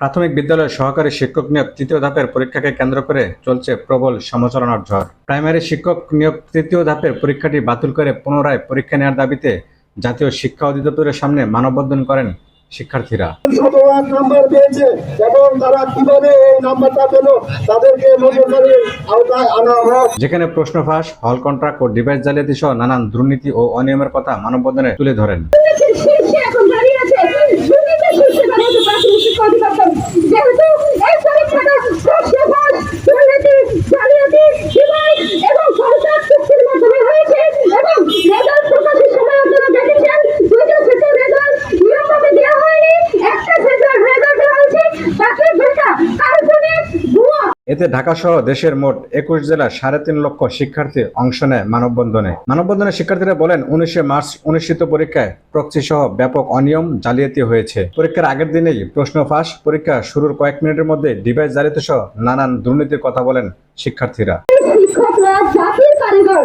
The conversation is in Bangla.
প্রাথমিক বিদ্যালয়ের সহকারী শিক্ষক নিয়োগ তৃতীয় ধাপের পরীক্ষাকে কেন্দ্র করে চলছে প্রবল সমালোচনার ঝড়। প্রাইমারি শিক্ষক নিয়োগ তৃতীয় ধাপের পরীক্ষাটি বাতিল করে পুনরায় পরীক্ষা নেওয়ার দাবিতে জাতীয় শিক্ষা অধিদপ্তরের সামনে মানববন্ধন করেন শিক্ষার্থীরা। নাম্বার পেয়েছে এবং তারা কীভাবে এই নাম্বারটা পেল তাদেরকে আওতায় আনা হোক। যেখানে প্রশ্ন ফাঁস হল কন্ট্রাক্ট ও ডিভাইস জালিয়াতি সহ নানান দুর্নীতি ও অনিয়মের কথা মানববন্ধনে তুলে ধরেন। এতে ঢাকা সহ দেশের মোট একুশ জেলার সাড়ে তিন লক্ষ শিক্ষার্থী অংশ নেয় মানববন্ধনে। মানববন্ধনে শিক্ষার্থীরা বলেন, উনিশে মার্চ অনুষ্ঠিত পরীক্ষায় প্রক্সি সহ ব্যাপক অনিয়ম জালিয়াতি হয়েছে। পরীক্ষার আগের দিনেই প্রশ্ন ফাঁস, পরীক্ষা শুরুর কয়েক মিনিটের মধ্যে ডিভাইস জালিয়াতি সহ নানান দুর্নীতির কথা বলেন শিক্ষার্থীরা। জাতির কারিগর